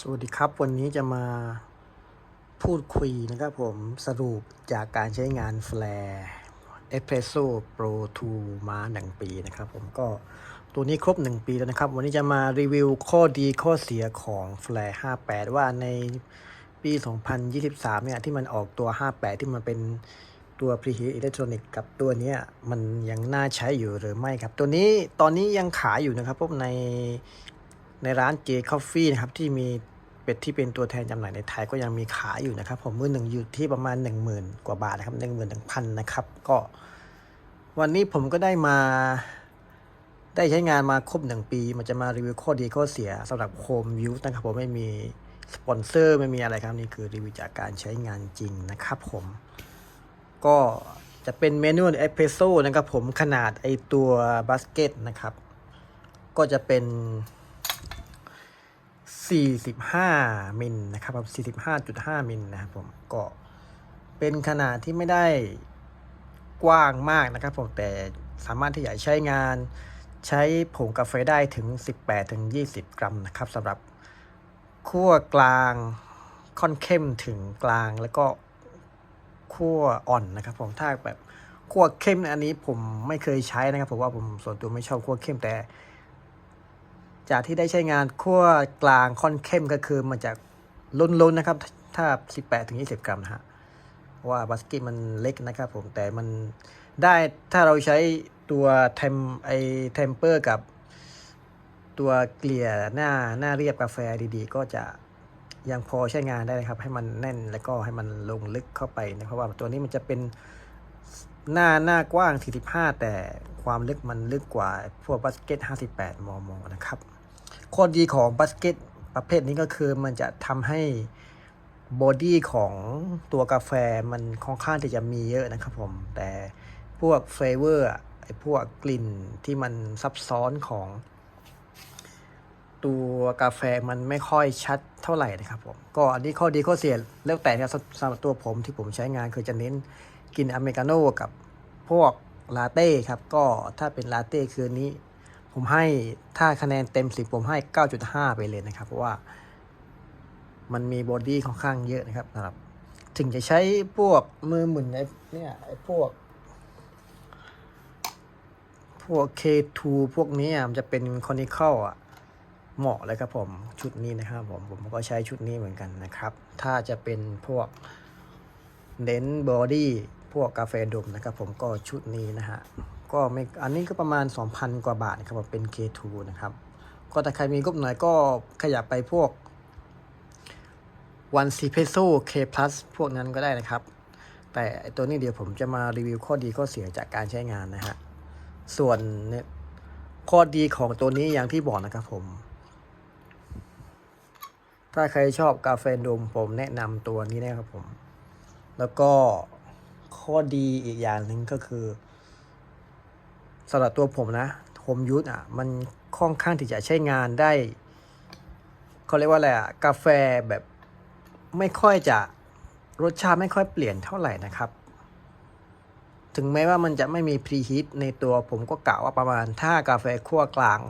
สวัสดีครับ วันนี้จะมาพูดคุยนะครับผมสรุปจากการใช้งานแฟลร์เอสเพรสโซ่โปร2มาหนึ่งปีนะครับผมก็ตัวนี้ครบ 1 ปีแล้วนะครับ วันนี้จะมารีวิวข้อดีข้อเสียของแฟลร์58 ว่าในปี 2023 เนี่ย ที่มันออกตัว 58 ที่มันเป็นตัว preheat electronic กับตัวนี้มันยังน่าใช้อยู่หรือไม่ครับ ตัวนี้ตอนนี้ยังขายอยู่นะครับพวกใน ในร้าน J Coffee นะครับที่มีเป็ดที่เป็นตัวแทนจำหน่ายในไทยก็ยังมีขายอยู่นะครับผมมือหนึ่งอยู่ที่ประมาณ 1 0,000 กว่าบาทนะครับหนึ่งหมื่นถึงพันนะครับก็วันนี้ผมก็ได้มา ได้ใช้งานมาครบ1ปี มันจะมารีวิวข้อดีข้อเสียสำหรับโ m มยู e นะครับผมไม่มีสปอนเซอร์ไม่มีอะไรครับนี่คือรีวิวจากการใช้งานจริงนะครับผมก็จะเป็นเมนูเอสเพรสโซ่นะครับผมขนาดไอตัวบาสเกตนะครับ ก็จะเป็น 45 มิลนะครับผม45.5 มิลนะครับผมก็เป็นขนาดที่ไม่ได้กว้างมากนะครับผมแต่สามารถที่จะใช้งานใช้ผงกาแฟได้ถึง 18-20กรัมนะครับสำหรับขั้วกลางค่อนเข้มถึงกลางแล้วก็ขั้วอ่อนนะครับผมถ้าแบบขั้วเข้มอันนี้ผมไม่เคยใช้นะครับผมว่าผมส่วนตัวไม่ชอบขั้วเข้มแต่ จากที่ได้ใช้งานขั้วกลางค่อนเข้มก็คือมันจะล้นๆนะครับ ถ้า 18ถึง20 กรัมนะฮะว่าบาสเกตมันเล็กนะครับผมแต่มันได้ถ้าเราใช้ตัวเทมไอเทมเปอร์กับตัวเกลี่ยหน้าหน้าเรียบกาแฟดีๆ ก็จะยังพอใช้งานได้นะครับ ให้มันแน่นแล้วก็ให้มันลงลึกเข้าไปนะเพราะว่าตัวนี้มันจะเป็นหน้าหน้ากว้าง 45 แต่ความลึกมันลึกกว่าพวกบาสเกต 58 มม นะครับ ข้อดีของบาสเกตประเภทนี้ก็คือมันจะทำให้บอดี้ของตัวกาแฟมันค่อนข้างที่จะมีเยอะนะครับผม แต่พวกเฟลเวอร์ไอพวกกลิ่นที่มันซับซ้อนของ ตัวกาแฟมันไม่ค่อยชัดเท่าไหร่นะครับผม ก็อันนี้ข้อดีข้อเสียแล้วแต่นะสำหรับตัวผมที่ผมใช้งานคือจะเน้นกินอเมริกาโน่กับพวกลาเต้ครับ ก็ถ้าเป็นลาเต้คืนนี้ ผมให้ถ้าคะแนนเต็ม10ผมให้9.5ไปเลยนะครับ เพราะว่ามันมีบอดี้ค่อนข้างเยอะนะครับสำหรับ ถึงจะใช้พวกมือหมุนไอ้เนี่ยไอ้พวก พวก K2 พวกนี้อะมันจะเป็นคอนิคอลอะเหมาะเลยครับผมชุดนี้นะครับผมผมก็ใช้ชุดนี้เหมือนกันนะครับ ถ้าจะเป็นพวกเน้นบอดี้พวกกาแฟดมนะครับ ผมก็ชุดนี้นะฮะ ก็ไม่อันนี้ก็ประมาณ 2,000 กว่าบาทนะครับผมเป็น K2 นะครับ ก็ถ้าใครมีงบหน่อยก็ขยับไปพวกวันซีเพโซ K plus พวกนั้นก็ได้นะครับ แต่ตัวนี้เดี๋ยวผมจะมารีวิวข้อดีข้อเสียจากการใช้งานนะฮะ ส่วนเนี่ยข้อดีของตัวนี้อย่างที่บอกนะครับผม ถ้าใครชอบกาแฟดมผมแนะนำตัวนี้นะครับผม แล้วก็ข้อดีอีกอย่างหนึ่งก็คือ สำหรับตัวผมนะผมยูทอะมันค่อนข้างที่จะใช้งานได้เขาเรียกว่าอะไรอะกาแฟแบบไม่ค่อยจะรสชาติไม่ค่อยเปลี่ยนเท่าไหร่นะครับ ถึงแม้ว่ามันจะไม่มีพรีฮีทในตัวผมก็กะว่าประมาณถ้ากาแฟคั่วกลาง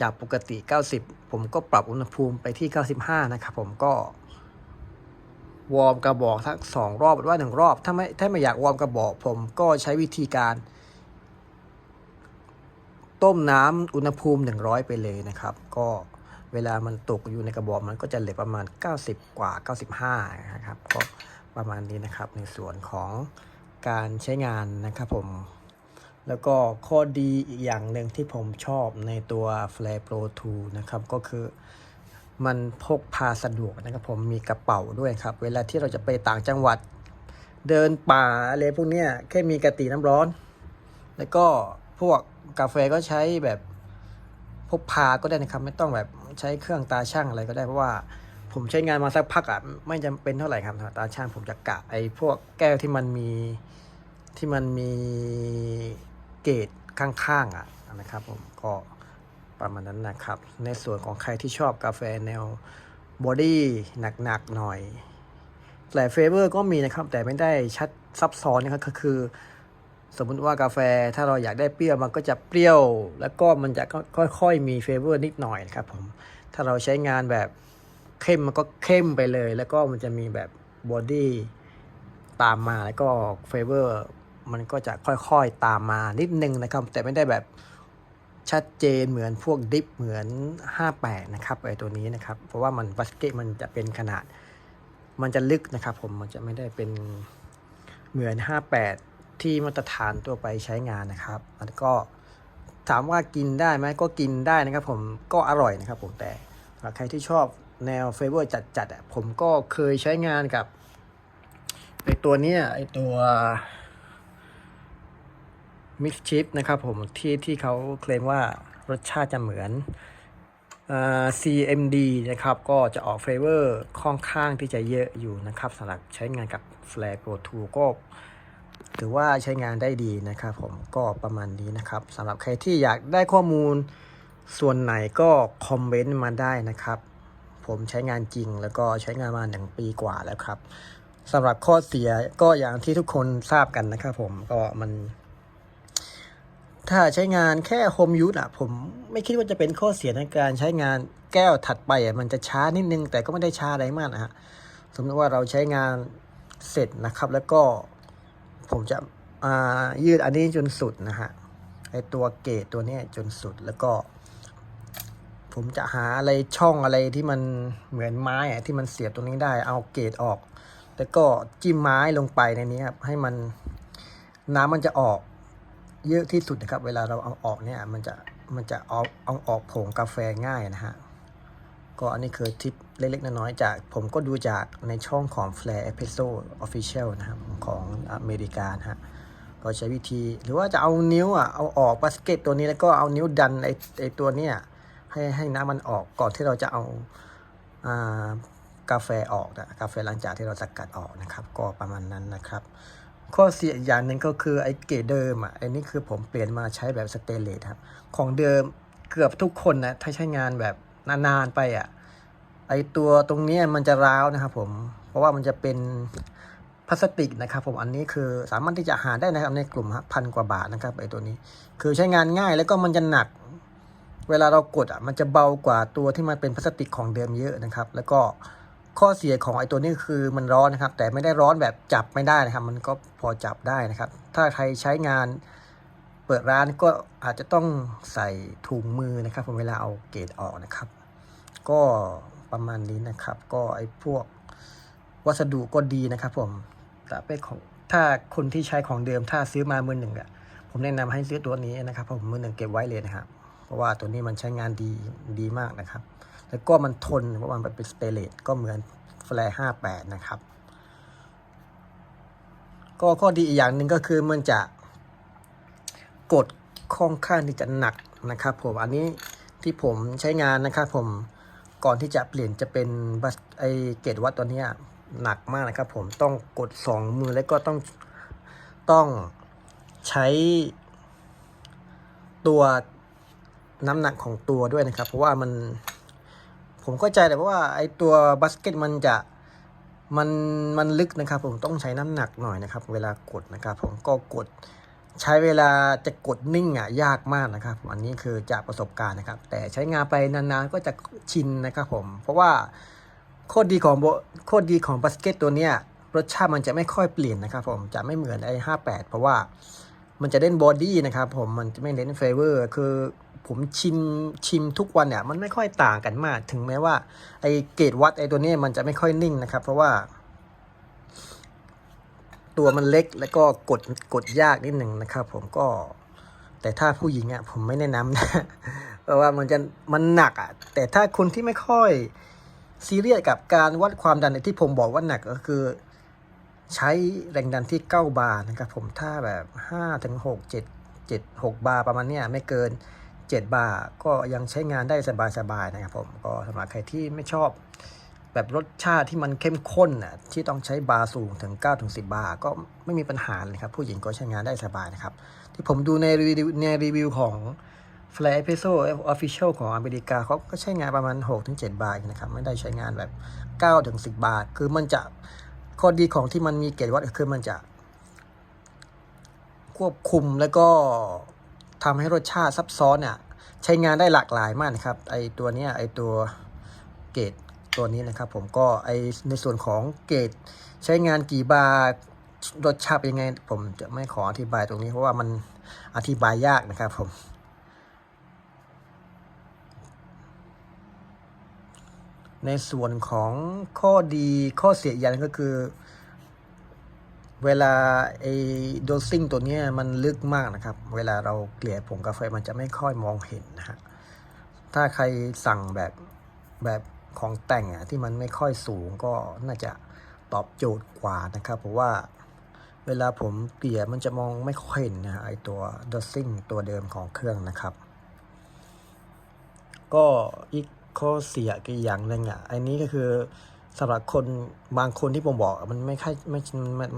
จากปกติ 90 ผมก็ปรับอุณหภูมิไปที่ 95 นะครับผมก็ วอร์มกระบอกทั้งสองรอบหรือว่าหนึ่งรอบ ถ้าไม่ถ้าไม่อยากวอร์มกระบอก ผมก็ใช้วิธีการ ต้มน้ำอุณหภูมิ 100 ไปเลยนะครับ ก็เวลามันตกอยู่ในกระบอกมันก็จะเหลือประมาณ 90 กว่า 95 นะครับ ก็ประมาณนี้นะครับในส่วนของการใช้งานนะครับผม แล้วก็ข้อดีอีกอย่างหนึ่งที่ผมชอบในตัว Flare Pro 2 นะครับ ก็คือมันพกพาสะดวกนะครับผมมีกระเป๋าด้วยครับ เวลาที่เราจะไปต่างจังหวัด เดินป่าอะไรพวกเนี้ยแค่มีกระติน้ำร้อน แล้วก็พวก กาแฟก็ใช้แบบพกพาก็ได้นะครับ ไม่ต้องแบบใช้เครื่องตาช่างอะไรก็ได้เพราะว่าผมใช้งานมาสักพักอะไม่จำเป็นเท่าไหร่ครับตาช่างผมจะกะไอ้พวกแก้วที่มันมีที่มันมีเกรดข้างๆอะนะครับ ผมก็ประมาณนั้นนะครับ ในส่วนของใครที่ชอบกาแฟแนวบอดี้หนักๆหน่อยแต่เฟเวอร์ก็มีนะครับ แต่ไม่ได้ชัดซับซ้อนนะครับก็คือ สมมุติว่ากาแฟถ้าเราอยากได้เปรี้ยวมันก็จะเปรี้ยว แล้วก็มันจะค่อยๆมีเฟเวอร์นิดหน่อยครับผมถ้าเราใช้งานแบบเข้มมันก็เข้มไปเลย แล้วก็มันจะมีแบบบอดี้ตามมาแล้วก็เฟเวอร์มันก็จะค่อยๆตามมานิดนึงนะครับ แต่ไม่ได้แบบชัดเจนเหมือนพวกดิฟเหมือน 58 นะครับไอตัวนี้นะครับ เพราะว่ามันบัสเกตมันจะเป็นขนาด มันจะลึกนะครับ ผมมันจะไม่ได้เป็นเหมือน 58 ที่มาตรฐานตัวไปใช้งานนะครับแล้วก็ถามว่ากินได้ไหมก็กินได้นะครับผมก็อร่อยนะครับผมแต่สำหรับใครที่ชอบแนวเฟเวอร์จัดๆอะผมก็เคยใช้งานกับไอตัวนี้ไอตัวมิกชิปนะครับผมที่ที่เขาเคลมว่ารสชาติจะเหมือนอ CMD นะครับ ก็จะออกเฟเวอร์ค่อนข้างที่จะเยอะอยู่นะครับสำหรับใช้งานกับ Flare Pro 2 ก็ ถือว่าใช้งานได้ดีนะครับ ผมก็ประมาณนี้นะครับสำหรับใครที่อยากได้ข้อมูลส่วนไหนก็คอมเมนต์มาได้นะครับ ผมใช้งานจริงแล้วก็ใช้งานมาหนึ่งปีกว่าแล้วครับสำหรับข้อเสียก็อย่างที่ทุกคนทราบกันนะครับผมก็มัน ถ้าใช้งานแค่โฮมยูสอะ ผมไม่คิดว่าจะเป็นข้อเสียในการใช้งานแก้วถัดไปอะมันจะช้านิดนึง แต่ก็ไม่ได้ช้าอะไรมากนะฮะสมมติว่าเราใช้งานเสร็จนะครับ แล้วก็ ผมจะยืดอันนี้จนสุดนะฮะไอตัวเกตตัวนี้จนสุดแล้วก็ ผมจะหาอะไรช่องอะไรที่มันเหมือนไม้อะที่มันเสียบตรงนี้ได้เอาเกตออก แล้วก็จิ้มไม้ลงไปในนี้ครับให้มันน้ำมันจะออกเยอะที่สุดนะครับ เวลาเราเอาออกเนี่ยมันจะมันจะเอาเอาออกผงกาแฟง่ายนะฮะ ก็อันนี้คือทิปเล็กๆ น้อยๆ จาก ผมก็ดูจากในช่องของ Flare p e s o Official นะครับ ของอเมริกานะฮะก็ใช้วิธีหรือว่าจะเอานิ้วอะเอาออกบาสเกตตัวนี้แล้วก็เอานิ้วดันไอไอตัวเนี้ยให้ให้น้ำมันออกก่อนที่เราจะเอาอ่ากาแฟออกนะกาแฟหลังจากที่เราสกัดออกนะครับ ก็ประมาณนั้นนะครับ ข้อเสียอย่างหนึ่งก็คือไอ้เกรดเดิมอะไอ้นี่คือผมเปลี่ยนมาใช้แบบสเตนเลสครับของเดิมเกือบทุกคนนะถ้าใช้งานแบบ นานๆไปอะไอตัวตรงนี้มันจะร้าวนะครับผมเพราะว่ามันจะเป็นพลาสติกนะครับผมอันนี้คือสามารถที่จะหาได้นะครับในกลุ่มพันกว่าบาทนะครับไอตัวนี้ คือใช้งานง่ายแล้วก็มันจะหนัก เวลาเรากดอะมันจะเบากว่าตัวที่มันเป็นพลาสติกของเดิมเยอะนะครับ แล้วก็ข้อเสียของไอตัวนี้คือมันร้อนนะครับ แต่ไม่ได้ร้อนแบบจับไม่ได้นะครับ มันก็พอจับได้นะครับ ถ้าใครใช้งาน เปิดร้านก็อาจจะต้องใส่ถุงมือนะครับผมเวลาเอาเกรดออกนะครับ ก็ประมาณนี้นะครับ ก็ไอ้พวกวัสดุก็ดีนะครับ ผมแต่เป็นของถ้าคนที่ใช้ของเดิมถ้าซื้อมามือหนึ่งอะผมแนะนำให้ซื้อตัวนี้นะครับผมมือหนึ่งเก็บไว้เลยนะครับ เพราะว่าตัวนี้มันใช้งานดีดีมากนะครับ แล้วก็มันทนเพราะว่ามันเป็นสเตเลสก็เหมือนแฟร์ห้าแปดนะครับ ก็ข้อดีอีกอย่างหนึ่งก็คือมันจะ กดค่อนข้างที่จะหนักนะครับผมอันนี้ที่ผมใช้งานนะครับผมก่อนที่จะเปลี่ยนจะเป็นบัสไอเกตวัดตัวนี้หนักมากนะครับผมต้องกดสองมือแล้วก็ต้องต้องใช้ตัวน้ำหนักของตัวด้วยนะครับ เพราะว่ามันผมเข้าใจแต่ว่าไอตัวบาสเกตมันจะมันมันลึกนะครับ ผมต้องใช้น้ำหนักหน่อยนะครับ เวลากดนะครับ ผมก็กด ใช้เวลาจะกดนิ่งอะยากมากนะครับ อันนี้คือจากประสบการณ์นะครับ แต่ใช้งานไปนานๆก็จะชินนะครับผม เพราะว่าโคตรดีของโบโคตรดีของบาสเกตตัวเนี้ยรสชาติมันจะไม่ค่อยเปลี่ยนนะครับผมจะไม่เหมือนไอ้ห้าแปดเพราะว่ามันจะเล่นบอดี้นะครับผมมันจะไม่เล่นเฟเวอร์คือผมชิมชิมทุกวันเนี่ยมันไม่ค่อยต่างกันมาก ถึงแม้ว่าไอเกรดวัดไอตัวนี้มันจะไม่ค่อยนิ่งนะครับ เพราะว่า ตัวมันเล็กแล้วก็กดกดยากนิดหนึ่งนะครับผมก็ แต่ถ้าผู้หญิงอะผมไม่แนะนำนะเพราะว่ามันจะมันหนักอะแต่ถ้าคนที่ไม่ค่อยซีเรียสกับการวัดความดันที่ผมบอกว่าหนักก็คือ ใช้แรงดันที่ 9 บาร์นะครับผมถ้าแบบ5ถึง6 7 7 6 บาร์ประมาณเนี้ยไม่เกิน 7 บาร์ก็ยังใช้งานได้สบายๆนะครับผมก็สำหรับใครที่ไม่ชอบ แบบรสชาติที่มันเข้มข้นอะที่ต้องใช้บาร์สูงถึง9ถึง10 บาร์ก็ไม่มีปัญหาเลยครับ ผู้หญิงก็ใช้งานได้สบายนะครับ ที่ผมดูในรีวิวในรีวิวของ f l a r e p e s o Official ของอเมริกาเขาก็ใช้งานประมาณ6ถึง7บาทนะครับ ไม่ได้ใช้งานแบบ9ถึง10 บาท คือมันจะข้อดีของที่มันมีเกรดวัดคือมันจะ ควบคุมแล้วก็ทำให้รสชาติซับซ้อนเนี่ยใช้งานได้หลากหลายมากนะครับ ไอตัวเนี้ยไอตัวเกรด ตัวนี้นะครับผมก็ไอในส่วนของเกรดใช้งานกี่บาร์รสชาติเป็นยังไง ผมจะไม่ขออธิบายตรงนี้เพราะว่ามันอธิบายยากนะครับผมในส่วนของข้อดีข้อเสียอย่างหนึงก็คือ เวลาไอ้โดซิ่งตัวนี้มันลึกมากนะครับ เวลาเราเกลี่ยผงกาแฟมันจะไม่ค่อยมองเห็นนะฮะถ้าใครสั่งแบบแบบ ของแต่งอะที่มันไม่ค่อยสูงก็น่าจะตอบโจทย์กว่านะครับ เพราะว่าเวลาผมเกลี่ยมันจะมองไม่ค่อยเห็นนะฮะไอตัวดอซิ่งตัวเดิมของเครื่องนะครับ ก็อีกข้อเสียอีกอย่างหนึ่งอะไอนี้ก็คือสำหรับคนบางคนที่ผมบอกมันไม่ค่อยไม่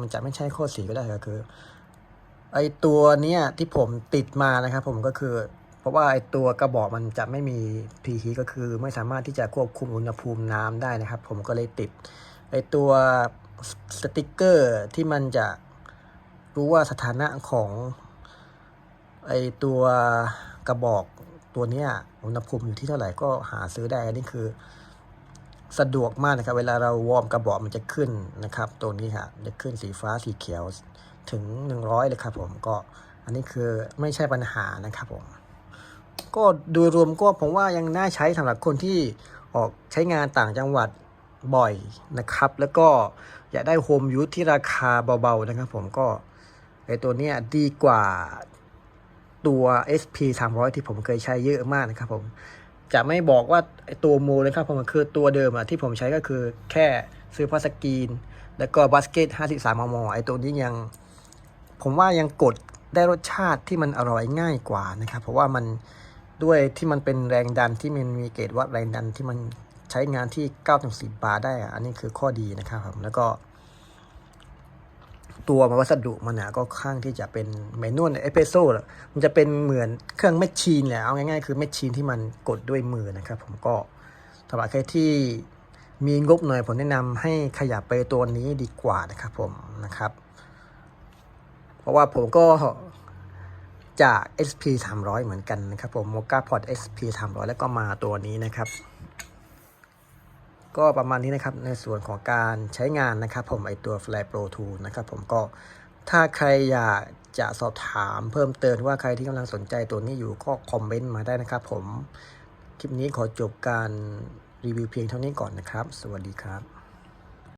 มันจะไม่ใช่ข้อเสียก็ได้ก็คือ ไอตัวเนี้ยที่ผมติดมานะครับ ผมก็คือ ราะว่าไอตัวกระบอกมันจะไม่มีพีฮีก็คือไม่สามารถที่จะควบคุมอุณหภูมิน้ำได้นะครับ ผมก็เลยติดไอตัวสติกเกอร์ที่มันจะรู้ว่าสถานะของไอตัวกระบอกตัวเนี้ยอุณหภูมิอยู่ที่เท่าไหร่ก็หาซื้อได้อันนี้คือสะดวกมากนะครับ เวลาเราวอร์มกระบอกมันจะขึ้นนะครับ ตัวนี้ครับจะขึ้นสีฟ้าสีเขียวถึง 100 เลยครับผมก็อันนี้คือไม่ใช่ปัญหานะครับผม ก็โดยรวมก็ผมว่ายังน่าใช้สำหรับคนที่ออกใช้งานต่างจังหวัดบ่อยนะครับ แล้วก็อยากได้โฮมยูทที่ราคาเบาๆนะครับผมก็ไอตัวเนี้ยดีกว่าตัว SP 300 ที่ผมเคยใช้เยอะมากนะครับผมจะไม่บอกว่าไอตัวโมเลยครับผมคือตัวเดิมอะที่ผมใช้ก็คือแค่ซื้อพลาสกรีน แล้วก็บาสเกต 53 มม ไอตัวนี้ยัง ผมว่ายังกดได้รสชาติที่มันอร่อยง่ายกว่านะครับ เพราะว่ามัน ด้วยที่มันเป็นแรงดันที่มันมีเกจวัดแรงดันที่มันใช้งานที่9ถึง10 บาร์ได้อะอันนี้คือข้อดีนะครับผมแล้วก็ ตัววัสดุมันนะก็ข้างที่จะเป็นเมนวลเอสเปรสโซ่มันจะเป็นเหมือนเครื่องแมชชีนแหละเอาง่ายๆ คือแมชชีนที่มันกดด้วยมือนะครับผมก็สำหรับใครที่มีงบหน่อยผมแนะนำให้ขยับไปตัวนี้ดีกว่านะครับผมนะครับ เพราะว่าผมก็ จาก SP 300 เหมือนกันนะครับผม Mocha Pod SP 300 แล้วก็มาตัวนี้นะครับ ก็ประมาณนี้นะครับในส่วนของการใช้งานนะครับ ผมไอตัว Fly Pro 2 นะครับผมก็ถ้าใครอยากจะสอบถามเพิ่มเติมว่าใครที่กำลังสนใจตัวนี้อยู่ก็คอมเมนต์มาได้นะครับผม คลิปนี้ขอจบการรีวิวเพียงเท่านี้ก่อนนะครับ สวัสดีครับ